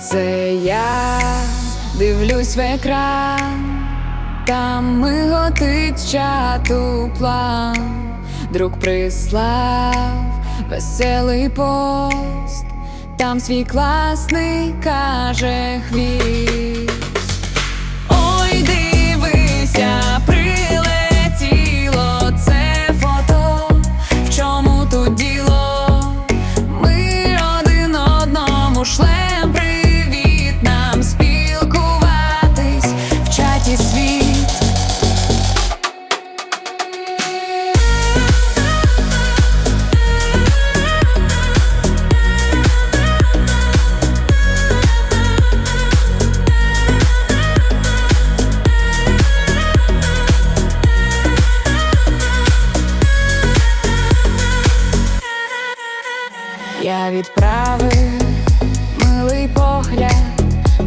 Це я дивлюсь в екран, там миготить чату план. Друг прислав веселий пост, там свій класний каже хвіст. Я відправив милий погляд,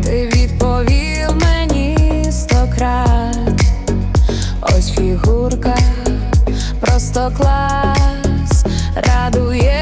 ти відповів мені стократ. Ось фігурка, просто клас, радує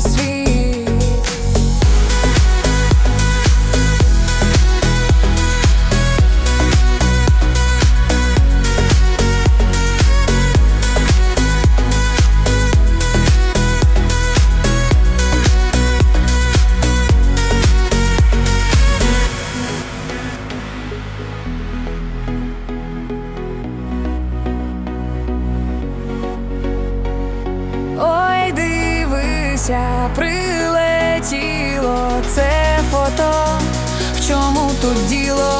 світ. Дивися, прилетіло це фото. В чому тут діло?